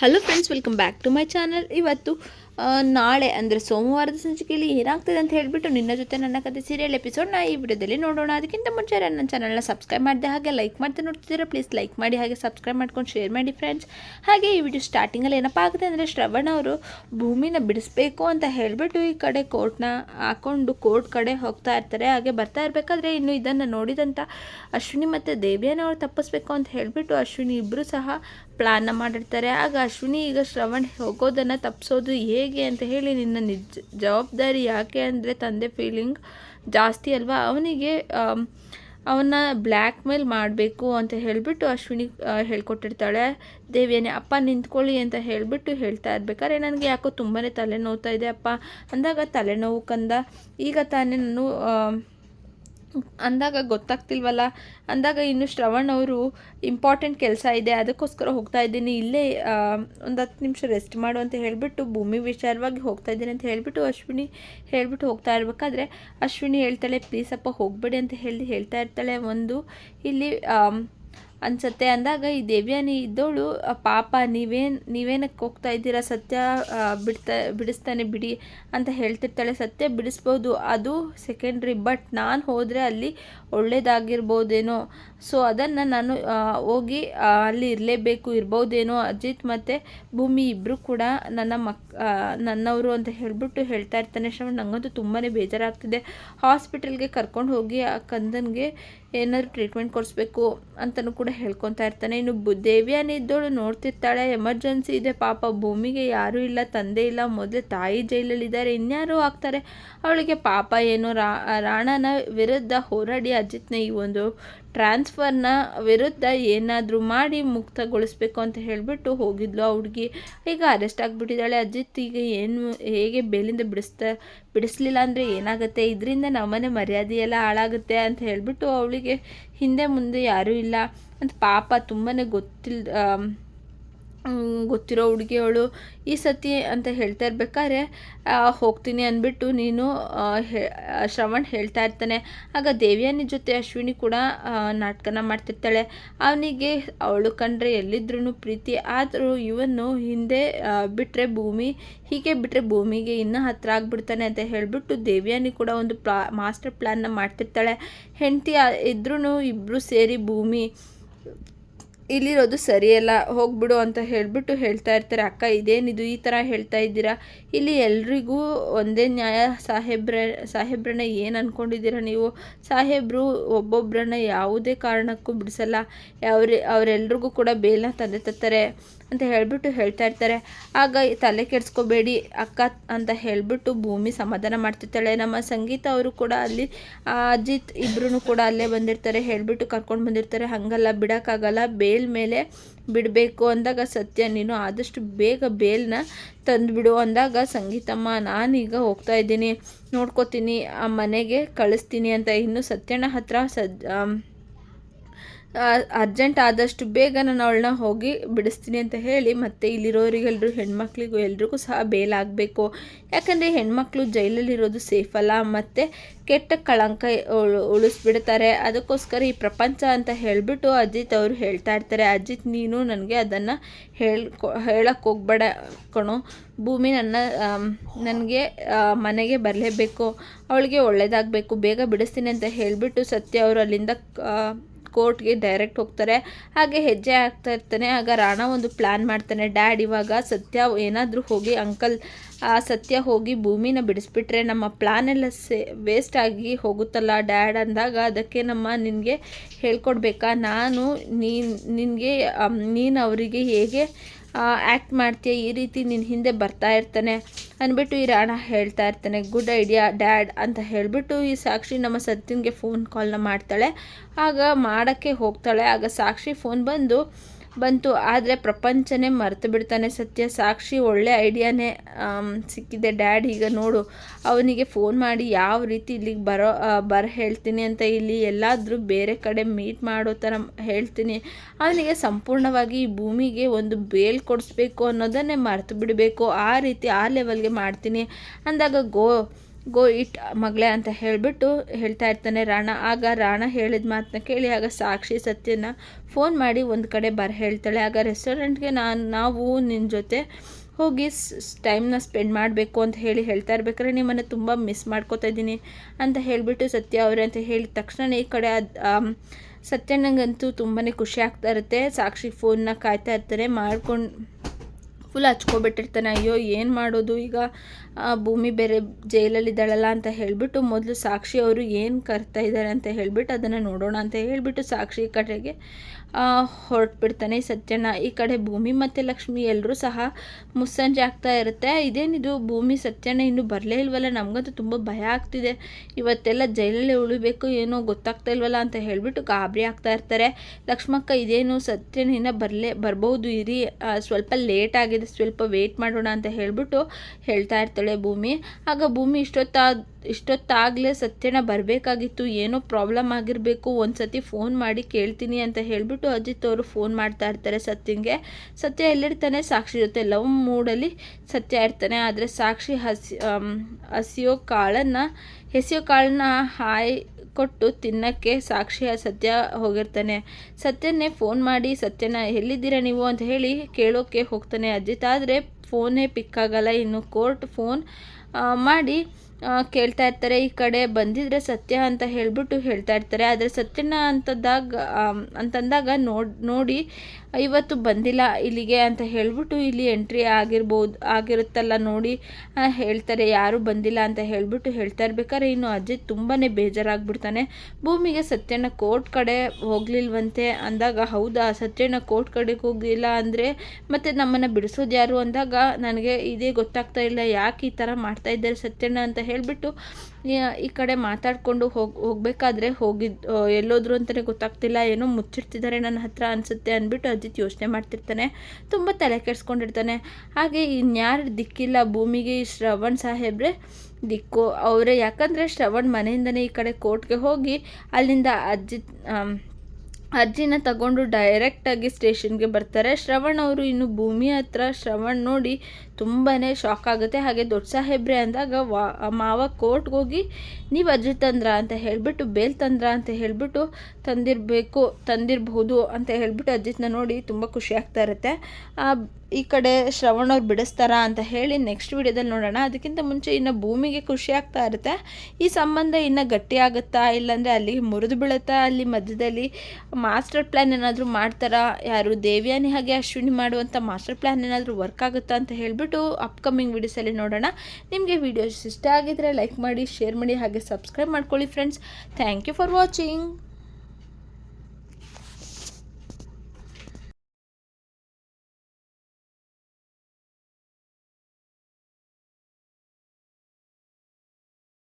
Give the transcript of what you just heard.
Hello friends welcome back to my channel ಇವತ್ತು ನಾಳೆ ಅಂದರೆ ಸೋಮವಾರದ ಸಂಚಿಕೆಯಲ್ಲಿ ಏನಾಗ್ತದೆ ಅಂತ ಹೇಳಿಬಿಟ್ಟು ನಿನ್ನ ಜೊತೆ ನನ್ನ ಕತೆ ಸೀರಿಯಲ್ ಎಪಿಸೋಡ್ನ ಈ ವಿಡಿಯೋದಲ್ಲಿ ನೋಡೋಣ. ಅದಕ್ಕಿಂತ ಮುಂಚೆ ನನ್ನ ಚಾನಲ್ನ ಸಬ್ಸ್ಕ್ರೈಬ್ ಮಾಡಿದೆ ಹಾಗೆ ಲೈಕ್ ಮಾಡ್ತಾ ನೋಡ್ತಿದ್ದೀರಾ ಪ್ಲೀಸ್ ಲೈಕ್ ಮಾಡಿ ಹಾಗೆ ಸಬ್ಸ್ಕ್ರೈಬ್ ಮಾಡ್ಕೊಂಡು ಶೇರ್ ಮಾಡಿ ಫ್ರೆಂಡ್ಸ್ ಹಾಗೆ ಈ ವಿಡಿಯೋ ಸ್ಟಾರ್ಟಿಂಗಲ್ಲಿ ಏನಪ್ಪ ಆಗುತ್ತೆ ಅಂದರೆ ಶ್ರವಣ ಅವರು ಭೂಮಿನ ಬಿಡಿಸ್ಬೇಕು ಅಂತ ಹೇಳಿಬಿಟ್ಟು ಈ ಕಡೆ ಕೋರ್ಟ್ನ ಹಾಕೊಂಡು ಕೋರ್ಟ್ ಕಡೆ ಹೋಗ್ತಾ ಇರ್ತಾರೆ. ಹಾಗೆ ಬರ್ತಾ ಇರಬೇಕಾದ್ರೆ ಇನ್ನು ಇದನ್ನು ನೋಡಿದಂಥ ಅಶ್ವಿನಿ ಮತ್ತು ದೇವಿಯನ್ನು ಅವ್ರು ತಪ್ಪಿಸ್ಬೇಕು ಅಂತ ಹೇಳಿಬಿಟ್ಟು ಅಶ್ವಿನಿ ಇಬ್ಬರು ಸಹ ಪ್ಲಾನ್ನ ಮಾಡಿರ್ತಾರೆ. ಆಗ ಅಶ್ವಿನಿ ಈಗ ಶ್ರವಣ್ ಹೋಗೋದನ್ನು ತಪ್ಪಿಸೋದು ಹೇಗೆ ಅಂತ ಹೇಳಿ ನಿನ್ನ ನಿಜ ಜವಾಬ್ದಾರಿ ಯಾಕೆ ಅಂದರೆ ತಂದೆ ಫೀಲಿಂಗ್ ಜಾಸ್ತಿ ಅಲ್ವಾ? ಅವನಿಗೆ ಅವನ್ನ ಬ್ಲ್ಯಾಕ್ ಮೇಲ್ ಮಾಡಬೇಕು ಅಂತ ಹೇಳಿಬಿಟ್ಟು ಅಶ್ವಿನಿ ಹೇಳ್ಕೊಟ್ಟಿರ್ತಾಳೆ. ದೇವಿಯನ್ನೇ ಅಪ್ಪ ನಿಂತ್ಕೊಳ್ಳಿ ಅಂತ ಹೇಳಿಬಿಟ್ಟು ಹೇಳ್ತಾ ಇರ್ಬೇಕಾದ್ರೆ ನನಗೆ ಯಾಕೋ ತುಂಬಾ ತಲೆನೋವ್ತಾ ಇದೆ ಅಪ್ಪ ಅಂದಾಗ ತಲೆನೋವು ಕಂದ. ಈಗ ತಾನೇ ನಾನು ಅಂದಾಗ ಗೊತ್ತಾಗ್ತಿಲ್ವಲ್ಲ? ಅಂದಾಗ ಇನ್ನು ಶ್ರವಣ್ ಅವರು ಇಂಪಾರ್ಟೆಂಟ್ ಕೆಲಸ ಇದೆ, ಅದಕ್ಕೋಸ್ಕರ ಹೋಗ್ತಾ ಇದ್ದೀನಿ. ಇಲ್ಲೇ ಒಂದು ಹತ್ತು ನಿಮಿಷ ರೆಸ್ಟ್ ಮಾಡು ಅಂತ ಹೇಳಿಬಿಟ್ಟು ಭೂಮಿ ವಿಚಾರವಾಗಿ ಹೋಗ್ತಾ ಇದ್ದೀನಿ ಅಂತ ಹೇಳಿಬಿಟ್ಟು ಅಶ್ವಿನಿ ಹೇಳಿಬಿಟ್ಟು ಹೋಗ್ತಾ ಇರಬೇಕಾದ್ರೆ ಅಶ್ವಿನಿ ಹೇಳ್ತಾಳೆ ಪ್ಲೀಸಪ್ಪ ಹೋಗಬೇಡಿ ಅಂತ ಹೇಳಿ ಹೇಳ್ತಾ ಇರ್ತಾಳೆ. ಒಂದು, ಇಲ್ಲಿ ಅನ್ಸತ್ತೆ ಅಂದಾಗ ಈ ದೇವ್ಯಾನಿ ಇದ್ದವಳು ಪಾಪ ನೀವೇನು, ನೀವೇನಕ್ಕೆ ಹೋಗ್ತಾ ಇದ್ದೀರಾ, ಸತ್ಯ ಬಿಡ್ತಾ, ಬಿಡಿಸ್ತಾನೆ ಬಿಡಿ ಅಂತ ಹೇಳ್ತಿರ್ತಾಳೆ. ಸತ್ಯ ಬಿಡಿಸ್ಬೋದು, ಅದು ಸೆಕೆಂಡ್ರಿ ಬಟ್ ನಾನು ಹೋದರೆ ಅಲ್ಲಿ ಒಳ್ಳೇದಾಗಿರ್ಬೋದೇನೋ. ಸೊ ಅದನ್ನು ನಾನು ಹೋಗಿ ಅಲ್ಲಿ ಇರಲೇಬೇಕು, ಇರ್ಬೋದೇನೋ. ಅಜಿತ್ ಮತ್ತು ಭೂಮಿ ಇಬ್ಬರು ಕೂಡ ನನ್ನ ಮಕ್ ನನ್ನವರು ಅಂತ ಹೇಳಿಬಿಟ್ಟು ಹೇಳ್ತಾ ಇರ್ತಾನೆ ಶ್ರವಣ್. ನನಗಂತೂ ತುಂಬಾ ಬೇಜಾರಾಗ್ತಿದೆ. ಹಾಸ್ಪಿಟಲ್ಗೆ ಕರ್ಕೊಂಡು ಹೋಗಿ ಆ ಕಂದನಿಗೆ ಏನಾದ್ರು ಟ್ರೀಟ್ಮೆಂಟ್ ಕೊಡಿಸ್ಬೇಕು ಅಂತಲೂ ಕೂಡ ಹೇಳ್ಕೊತಾ ಇರ್ತಾನೆ. ಇನ್ನು ಬು ಇದ್ದೋಳು ನೋಡ್ತಿರ್ತಾಳೆ ಎಮರ್ಜೆನ್ಸಿ ಇದೆ ಪಾಪ, ಭೂಮಿಗೆ ಯಾರೂ ಇಲ್ಲ, ತಂದೆ ಇಲ್ಲ, ಮೊದಲೇ ತಾಯಿ ಜೈಲಲ್ಲಿದ್ದಾರೆ, ಇನ್ಯಾರು ಆಗ್ತಾರೆ. ಅವಳಿಗೆ ಪಾಪ ಏನು ರಾಣನ ವಿರುದ್ಧ ಹೋರಾಡಿ ಅಜಿತ್ನ ಈ ಒಂದು ಟ್ರಾನ್ಸ್ಫರ್ನ ವಿರುದ್ಧ ಏನಾದರೂ ಮಾಡಿ ಮುಕ್ತಗೊಳಿಸ್ಬೇಕು ಅಂತ ಹೇಳಿಬಿಟ್ಟು ಹೋಗಿದ್ಲು ಆ ಹುಡುಗಿ. ಈಗ ಅರೆಸ್ಟ್ ಆಗಿಬಿಟ್ಟಿದ್ದಾಳೆ. ಅಜಿತ್ ಈಗ ಏನು, ಹೇಗೆ ಬೇಲಿಂದ ಬಿಡಿಸ್ತಾ, ಬಿಡಿಸ್ಲಿಲ್ಲ ಅಂದರೆ ಏನಾಗುತ್ತೆ? ಇದರಿಂದ ನಮ್ಮನೆ ಮರ್ಯಾದೆ ಎಲ್ಲ ಹಾಳಾಗುತ್ತೆ ಅಂತ ಹೇಳಿಬಿಟ್ಟು ಅವಳಿಗೆ ಹಿಂದೆ ಮುಂದೆ ಯಾರೂ ಇಲ್ಲ. ಅಂತ ಪಾಪ ತುಂಬಾ ಗೊತ್ತಿಲ್ಲ ಗೊತ್ತಿರೋ ಹುಡುಗಿಯವಳು ಈ ಸತಿ ಅಂತ ಹೇಳ್ತಾ ಇರ್ಬೇಕಾದ್ರೆ ಹೋಗ್ತೀನಿ ಅಂದ್ಬಿಟ್ಟು ನೀನು ಶ್ರವಣ್ ಹೇಳ್ತಾ ಇರ್ತಾನೆ. ಆಗ ದೇವಿಯಾನಿ ಜೊತೆ ಅಶ್ವಿನಿ ಕೂಡ ನಾಟಕನ ಮಾಡ್ತಿರ್ತಾಳೆ. ಅವನಿಗೆ ಅವಳು ಕಂಡ್ರೆ ಎಲ್ಲಿದ್ರೂ ಪ್ರೀತಿ. ಆದರೂ ಇವನು ಹಿಂದೆ ಬಿಟ್ಟರೆ ಭೂಮಿ, ಹೀಗೆ ಬಿಟ್ಟರೆ ಭೂಮಿಗೆ ಇನ್ನೂ ಹತ್ರ ಆಗ್ಬಿಡ್ತಾನೆ ಅಂತ ಹೇಳಿಬಿಟ್ಟು ದೇವಿಯಾನಿ ಕೂಡ ಒಂದು ಪ್ಲಾ, ಮಾಸ್ಟರ್ ಪ್ಲ್ಯಾನ್ನ ಮಾಡ್ತಿರ್ತಾಳೆ. ಹೆಂಡತಿ ಇದ್ರೂ ಇಬ್ಬರು ಸೇರಿ ಭೂಮಿ ಇಲ್ಲಿರೋದು ಸರಿಯಲ್ಲ, ಹೋಗ್ಬಿಡು ಅಂತ ಹೇಳಿಬಿಟ್ಟು ಹೇಳ್ತಾ ಇರ್ತಾರೆ. ಅಕ್ಕ, ಇದೇನಿದು? ಈ ಥರ ಹೇಳ್ತಾ ಇದ್ದೀರಾ? ಇಲ್ಲಿ ಎಲ್ರಿಗೂ ಒಂದೇ ನ್ಯಾಯ. ಸಾಹೇಬ್ರ, ಸಾಹೇಬ್ರನ್ನ ಏನು ಅಂದ್ಕೊಂಡಿದ್ದೀರಾ ನೀವು? ಸಾಹೇಬರು ಒಬ್ಬೊಬ್ಬರನ್ನ ಯಾವುದೇ ಕಾರಣಕ್ಕೂ ಬಿಡಿಸಲ್ಲ. ಅವ್ರ, ಅವರೆಲ್ರಿಗೂ ಕೂಡ ಬೇಲ್ನ ತಂದೆ ತತ್ತಾರೆ ಅಂತ ಹೇಳಿಬಿಟ್ಟು ಹೇಳ್ತಾ ಇರ್ತಾರೆ. ಆಗ ತಲೆ ಕೆಡಿಸ್ಕೋಬೇಡಿ ಅಕ್ಕ ಅಂತ ಹೇಳಿಬಿಟ್ಟು ಭೂಮಿ ಸಮಾಧಾನ ಮಾಡ್ತಿರ್ತಾಳೆ. ನಮ್ಮ ಸಂಗೀತ ಅವರು ಕೂಡ ಅಲ್ಲಿ ಅಜಿತ್ ಇಬ್ಬರೂ ಕೂಡ ಅಲ್ಲೇ ಬಂದಿರ್ತಾರೆ. ಹೇಳಿಬಿಟ್ಟು ಕರ್ಕೊಂಡು ಬಂದಿರ್ತಾರೆ. ಹಾಗಲ್ಲ, ಬಿಡೋಕ್ಕಾಗಲ್ಲ. ಬೇಲ್ ಮೇಲೆ ಬಿಡಬೇಕು ಅಂದಾಗ ಸತ್ಯ, ನೀನು ಆದಷ್ಟು ಬೇಗ ಬೇಲ್ನ ತಂದುಬಿಡು ಅಂದಾಗ ಸಂಗೀತಮ್ಮ, ನಾನೀಗ ಹೋಗ್ತಾ ಇದ್ದೀನಿ. ನೋಡ್ಕೋತೀನಿ, ಆ ಮನೆಗೆ ಕಳಿಸ್ತೀನಿ ಅಂತ. ಇನ್ನು ಸತ್ಯಣ್ಣ ಹತ್ರ ಸದ್ ಅರ್ಜೆಂಟ್ ಆದಷ್ಟು ಬೇಗ ನಾನು ಅವಳನ್ನ ಹೋಗಿ ಬಿಡಿಸ್ತೀನಿ ಅಂತ ಹೇಳಿ ಮತ್ತು ಇಲ್ಲಿರೋರಿಗೆಲ್ಲರೂ ಹೆಣ್ಮಕ್ಳಿಗೂ ಎಲ್ರಿಗೂ ಸಹ ಬೇಲಾಗಬೇಕು ಯಾಕಂದರೆ ಹೆಣ್ಮಕ್ಳು ಜೈಲಲ್ಲಿರೋದು ಸೇಫ್ ಅಲ್ಲ, ಮತ್ತು ಕೆಟ್ಟ ಕಳಂಕ ಉಳು, ಉಳಿಸ್ಬಿಡ್ತಾರೆ. ಅದಕ್ಕೋಸ್ಕರ ಈ ಪ್ರಪಂಚ ಅಂತ ಹೇಳಿಬಿಟ್ಟು ಅಜಿತ್ ಅವರು ಹೇಳ್ತಾ ಇರ್ತಾರೆ. ಅಜಿತ್, ನೀನು ನನಗೆ ಅದನ್ನು ಹೇಳ್ಕೊ ಹೇಳಕ್ಕೆ ಹೋಗ್ಬೇಡ ಕಣೋ. ಭೂಮಿ ನನ್ನ ನನಗೆ ಮನೆಗೆ ಬರಲೇಬೇಕು. ಅವಳಿಗೆ ಒಳ್ಳೆಯದಾಗಬೇಕು ಬೇಗ ಬಿಡಿಸ್ತೀನಿ ಅಂತ ಹೇಳಿಬಿಟ್ಟು ಸತ್ಯ ಅವರು ಅಲ್ಲಿಂದ ಕೋರ್ಟ್ಗೆ ಡೈರೆಕ್ಟ್ ಹೋಗ್ತಾರೆ. ಹಾಗೆ ಹೆಜ್ಜೆ ಆಗ್ತಾ ಇರ್ತಾನೆ. ಆಗ ರಾಣ ಒಂದು ಪ್ಲ್ಯಾನ್ ಮಾಡ್ತಾನೆ. ಡ್ಯಾಡ್, ಇವಾಗ ಸತ್ಯ ಏನಾದರೂ ಹೋಗಿ ಅಂಕಲ್, ಆ ಸತ್ಯ ಹೋಗಿ ಭೂಮಿನ ಬಿಡಿಸ್ಬಿಟ್ರೆ ನಮ್ಮ ಪ್ಲ್ಯಾನ್ ಎಲ್ಲ ಸೇ, ವೇಸ್ಟ್ ಆಗಿ ಹೋಗುತ್ತಲ್ಲ ಡ್ಯಾಡ್? ಅಂದಾಗ ಅದಕ್ಕೆ ನಮ್ಮ ನಿನಗೆ ಹೇಳ್ಕೊಡ್ಬೇಕಾ? ನಾನು ನೀನು, ನಿನಗೆ ನೀನು ಅವರಿಗೆ ಹೇಗೆ ಆ್ಯಕ್ಟ್ ಮಾಡ್ತೀಯ? ಈ ರೀತಿ ನಿನ್ನ ಹಿಂದೆ ಬರ್ತಾ ಇರ್ತಾನೆ. ಅಂದ್ಬಿಟ್ಟು ಈ ರಾಣ ಹೇಳ್ತಾ ಇರ್ತಾನೆ ಗುಡ್ ಐಡಿಯಾ ಡ್ಯಾಡ್ ಅಂತ ಹೇಳಿಬಿಟ್ಟು ಈ ಸಾಕ್ಷಿ ನಮ್ಮ ಸತ್ಯನ್ಗೆ ಫೋನ್ ಕಾಲ್ನ ಮಾಡ್ತಾಳೆ. ಆಗ ಮಾಡೋಕ್ಕೆ ಹೋಗ್ತಾಳೆ. ಆಗ ಸಾಕ್ಷಿ ಫೋನ್ ಬಂದು ಬಂತು. ಆದರೆ ಪ್ರಪಂಚನೇ ಮರೆತು ಬಿಡ್ತಾನೆ ಸತ್ಯ. ಸಾಕ್ಷಿ ಒಳ್ಳೆ ಐಡಿಯಾನೇ ಸಿಕ್ಕಿದೆ. ಡ್ಯಾಡ್, ಈಗ ನೋಡು, ಅವನಿಗೆ ಫೋನ್ ಮಾಡಿ ಯಾವ ರೀತಿ ಇಲ್ಲಿಗೆ ಬರೋ ಬರ ಹೇಳ್ತೀನಿ ಅಂತ ಇಲ್ಲಿ ಎಲ್ಲಾದರೂ ಬೇರೆ ಕಡೆ ಮೀಟ್ ಮಾಡೋ ಥರ ಹೇಳ್ತೀನಿ. ಅವನಿಗೆ ಸಂಪೂರ್ಣವಾಗಿ ಈ ಭೂಮಿಗೆ ಒಂದು ಬೇಲ್ ಕೊಡಿಸ್ಬೇಕು ಅನ್ನೋದನ್ನೇ ಮರೆತು ಬಿಡಬೇಕು. ಆ ರೀತಿ ಆ ಲೆವೆಲ್ಗೆ ಮಾಡ್ತೀನಿ. ಅಂದಾಗ ಗೋ ಗೋ ಇಟ್ ಮಗಳೇ ಅಂತ ಹೇಳಿಬಿಟ್ಟು ಹೇಳ್ತಾ ಇರ್ತಾನೆ ರಾಣ. ಆಗ ರಾಣ ಹೇಳಿದ ಮಾತನ್ನ ಕೇಳಿ ಆಗ ಸಾಕ್ಷಿ ಸತ್ಯನ ಫೋನ್ ಮಾಡಿ ಒಂದು ಕಡೆ ಬರ ಹೇಳ್ತಾಳೆ. ಆಗ ರೆಸ್ಟೋರೆಂಟ್ಗೆ ನಾನು, ನಾವು ನಿನ್ನ ಜೊತೆ ಹೋಗಿ ಟೈಮ್ನ ಸ್ಪೆಂಡ್ ಮಾಡಬೇಕು ಅಂತ ಹೇಳಿ ಹೇಳ್ತಾ ಇರ್ಬೇಕಾದ್ರೆ ನಿಮ್ಮನ್ನು ತುಂಬ ಮಿಸ್ ಮಾಡ್ಕೋತಾ ಇದ್ದೀನಿ ಅಂತ ಹೇಳಿಬಿಟ್ಟು ಸತ್ಯ ಅವರೇ ಅಂತ ಹೇಳಿದ ತಕ್ಷಣ ಈ ಕಡೆ ಅದು ಸತ್ಯಣ್ಣಂಗಂತೂ ತುಂಬಾ ಖುಷಿ ಆಗ್ತಾ ಇರುತ್ತೆ. ಸಾಕ್ಷಿ ಫೋನ್ನ ಕಾಯ್ತಾ ಇರ್ತಾರೆ. ಮಾಡ್ಕೊಂಡು ಫುಲ್ ಹಚ್ಕೊಬಿಟ್ಟಿರ್ತಾನೆ. ಅಯ್ಯೋ, ಏನು ಮಾಡೋದು ಈಗ? ಭೂಮಿ ಬೇರೆ ಜೈಲಲ್ಲಿದ್ದಾಳಲ್ಲ ಅಂತ ಹೇಳಿಬಿಟ್ಟು ಮೊದಲು ಸಾಕ್ಷಿ ಅವರು ಏನು ಕರ್ತಾ ಇದ್ದಾರೆ ಅಂತ ಹೇಳಿಬಿಟ್ಟು ಅದನ್ನು ನೋಡೋಣ ಅಂತ ಹೇಳಿಬಿಟ್ಟು ಸಾಕ್ಷಿ ಕಡೆಗೆ ಹೊರಟ್ಬಿಡ್ತಾನೆ ಸತ್ಯಣ್ಣ. ಈ ಕಡೆ ಭೂಮಿ ಮತ್ತು ಲಕ್ಷ್ಮಿ ಎಲ್ಲರೂ ಸಹ ಮುಸ್ಸಂಜೆ ಆಗ್ತಾ ಇರುತ್ತೆ. ಇದೇನಿದು ಭೂಮಿ ಸತ್ಯಣ್ಣ ಇನ್ನೂ ಬರಲೇ ಇಲ್ವಲ್ಲ? ನಮಗಂತೂ ತುಂಬ ಭಯ ಆಗ್ತಿದೆ. ಇವತ್ತೆಲ್ಲ ಜೈಲಲ್ಲೇ ಉಳಿಬೇಕು ಏನೋ ಗೊತ್ತಾಗ್ತಾ ಇಲ್ವಲ್ಲ ಅಂತ ಹೇಳಿಬಿಟ್ಟು ಗಾಬರಿ ಆಗ್ತಾ ಇರ್ತಾರೆ. ಲಕ್ಷ್ಮಕ್ಕ, ಇದೇನು ಸತ್ಯಣ್ಣ ಇನ್ನೂ ಬರಲೇ, ಬರ್ಬೋದು ಇರಿ. ಸ್ವಲ್ಪ ಲೇಟ್ ಆಗಿದೆ, ಸ್ವಲ್ಪ ವೇಟ್ ಮಾಡೋಣ ಅಂತ ಹೇಳಿಬಿಟ್ಟು ಹೇಳ್ತಾ ಇರ್ತಾಳೆ ಭೂಮಿ. ಆಗ ಭೂಮಿ ಇಷ್ಟೊತ್ತಾದ ಇಷ್ಟೊತ್ತಾಗಲೇ ಸತ್ಯನ ಬರಬೇಕಾಗಿತ್ತು, ಏನೋ ಪ್ರಾಬ್ಲಮ್ ಆಗಿರಬೇಕು ಒಂದು ಸತಿ ಫೋನ್ ಮಾಡಿ ಕೇಳ್ತೀನಿ ಅಂತ ಹೇಳಿಬಿಟ್ಟು ಅಜಿತ್ ಅವರು ಫೋನ್ ಮಾಡ್ತಾ ಇರ್ತಾರೆ ಸತ್ಯಂಗೆ ಸತ್ಯ ಎಲ್ಲಿರ್ತಾನೆ ಸಾಕ್ಷಿ ಜೊತೆ ಲವ್ ಮೂಡಲ್ಲಿ ಸತ್ಯ ಇರ್ತಾನೆ, ಆದರೆ ಸಾಕ್ಷಿ ಹಸಿ ಹಸಿಯೋ ಕಾಳನ್ನು ಹೆಸಿಯೋ ಕಾಳನ್ನ ಹಾಯ್ ಕೊಟ್ಟು ತಿನ್ನಕ್ಕೆ ಸಾಕ್ಷಿ ಸತ್ಯ ಹೋಗಿರ್ತಾನೆ. ಸತ್ಯನೇ ಫೋನ್ ಮಾಡಿ ಸತ್ಯನ ಎಲ್ಲಿದ್ದೀರಾ ನೀವು? ಅಂತ ಹೇಳಿ ಕೇಳೋಕ್ಕೆ ಹೋಗ್ತಾನೆ ಅಜಿತ್. ಆದರೆ ಫೋನೇ ಪಿಕ್ ಆಗಲ್ಲ, ಇನ್ನು ಕೋರ್ಟ್ ಫೋನ್ ಮಾಡಿ ಕೇಳ್ತಾ ಇರ್ತಾರೆ, ಈ ಕಡೆ ಬಂದಿದ್ರೆ ಸತ್ಯ ಅಂತ ಹೇಳಿಬಿಟ್ಟು ಹೇಳ್ತಾ ಇರ್ತಾರೆ. ಆದರೆ ಸತ್ಯನ ಅಂತದಾಗ ಅಂತಂದಾಗ ನೋಡಿ ನೋಡಿ ಇವತ್ತು ಬಂದಿಲ್ಲ ಇಲ್ಲಿಗೆ ಅಂತ ಹೇಳಿಬಿಟ್ಟು ಇಲ್ಲಿ ಎಂಟ್ರಿ ಆಗಿರ್ಬೋದು, ಆಗಿರುತ್ತಲ್ಲ ನೋಡಿ ಹೇಳ್ತಾರೆ, ಯಾರು ಬಂದಿಲ್ಲ ಅಂತ ಹೇಳಿಬಿಟ್ಟು ಹೇಳ್ತಾ ಇರ್ಬೇಕಾದ್ರೆ ಇನ್ನು ಅಜ್ಜಿ ತುಂಬಾ ಬೇಜಾರಾಗ್ಬಿಡ್ತಾನೆ. ಭೂಮಿಗೆ ಸತ್ಯನ ಕೋರ್ಟ್ ಕಡೆ ಹೋಗ್ಲಿಲ್ವಂತೆ ಅಂದಾಗ, ಹೌದಾ, ಸತ್ಯನ ಕೋರ್ಟ್ ಕಡೆಗೆ ಹೋಗಿಲ್ಲ ಅಂದರೆ ಮತ್ತು ನಮ್ಮನ್ನು ಬಿಡಿಸೋದು ಯಾರು ಅಂದಾಗ, ನನಗೆ ಇದೇ ಗೊತ್ತಾಗ್ತಾ ಇಲ್ಲ, ಯಾಕೆ ಈ ಥರ ಮಾಡ್ತಾ ಇದ್ದಾರೆ ಸತ್ಯನ ಅಂತ ಹೇಳಿಬಿಟ್ಟು, ಈ ಕಡೆ ಮಾತಾಡಿಕೊಂಡು ಹೋಗಿ, ಹೋಗಬೇಕಾದ್ರೆ ಹೋಗಿದ್ದು ಎಲ್ಲೋದ್ರು ಅಂತಲೇ ಗೊತ್ತಾಗ್ತಿಲ್ಲ, ಏನೋ ಮುಚ್ಚಿಡ್ತಿದ್ದಾರೆ ನನ್ನ ಹತ್ರ ಅನಿಸುತ್ತೆ ಅಂದ್ಬಿಟ್ಟು ಅಜಿತ್ ಯೋಚನೆ ಮಾಡ್ತಿರ್ತಾನೆ, ತುಂಬ ತಲೆ ಕೆಡಿಸ್ಕೊಂಡಿರ್ತಾನೆ. ಹಾಗೆ ಇನ್ಯಾರು ದಿಕ್ಕಿಲ್ಲ ಭೂಮಿಗೆ ಈ ಶ್ರವಣ್ ಸಾಹೇಬ್ರೆ ದಿಕ್ಕು ಅವರೇ. ಯಾಕಂದರೆ ಶ್ರವಣ್ ಮನೆಯಿಂದನೇ ಈ ಕಡೆ ಕೋರ್ಟ್ಗೆ ಹೋಗಿ ಅಲ್ಲಿಂದ ಅಜಿತ್ ಅರ್ಜಿನ ತಗೊಂಡು ಡೈರೆಕ್ಟಾಗಿ ಸ್ಟೇಷನ್ಗೆ ಬರ್ತಾರೆ. ಶ್ರವಣ್ ಅವರು ಇನ್ನು ಭೂಮಿ ಹತ್ರ, ಶ್ರವಣ್ ನೋಡಿ ತುಂಬಾ ಶಾಕ್ ಆಗುತ್ತೆ. ಹಾಗೆ ದೊಡ್ಡ ಸಾಹೇಬ್ರೆ ಅಂದಾಗ, ವಾ ಮಾವ ಕೋರ್ಟ್ಗೆ ಹೋಗಿ ನೀವು ಅಜ್ಜಿ ತಂದ್ರ ಅಂತ ಹೇಳಿಬಿಟ್ಟು, ಬೇಲ್ ತಂದ್ರ ಅಂತ ಹೇಳಿಬಿಟ್ಟು ತಂದಿರಬೇಕು ತಂದಿರಬಹುದು ಅಂತ ಹೇಳಿಬಿಟ್ಟು ಅಜ್ಜಿತನ ನೋಡಿ ತುಂಬ ಖುಷಿ ಆಗ್ತಾ ಇರುತ್ತೆ. ಈ ಕಡೆ ಶ್ರವಣ್ ಅವ್ರು ಬಿಡಿಸ್ತಾರಾ ಅಂತ ಹೇಳಿ ನೆಕ್ಸ್ಟ್ ವಿಡಿಯೋದಲ್ಲಿ ನೋಡೋಣ. ಅದಕ್ಕಿಂತ ಮುಂಚೆ ಇನ್ನು ಭೂಮಿಗೆ ಖುಷಿ ಆಗ್ತಾ ಇರುತ್ತೆ. ಈ ಸಂಬಂಧ ಇನ್ನು ಗಟ್ಟಿ ಆಗುತ್ತಾ ಇಲ್ಲಾಂದರೆ ಅಲ್ಲಿ ಮುರಿದು ಬೀಳುತ್ತಾ, ಅಲ್ಲಿ ಮಧ್ಯದಲ್ಲಿ ಮಾಸ್ಟರ್ ಪ್ಲ್ಯಾನ್ ಏನಾದರೂ ಮಾಡ್ತಾರಾ? ಯಾರು ದೇವ್ಯಾನಿ ಹಾಗೆ ಅಶ್ವಿನಿ ಮಾಡುವಂಥ ಮಾಸ್ಟರ್ ಪ್ಲ್ಯಾನ್ ಏನಾದರೂ ವರ್ಕ್ ಆಗುತ್ತಾ ಅಂತ ಹೇಳಿಬಿಟ್ಟು ಅಪ್ಕಮಿಂಗ್ ವಿಡಿಯೋಸಲ್ಲಿ ನೋಡೋಣ. ನಿಮಗೆ ವಿಡಿಯೋಸ್ ಇಷ್ಟ ಆಗಿದ್ರೆ ಲೈಕ್ ಮಾಡಿ ಶೇರ್ ಮಾಡಿ, ಹಾಗೆ ಸಬ್ಸ್ಕ್ರೈಬ್ ಮಾಡ್ಕೊಳ್ಳಿ friends thank you for watching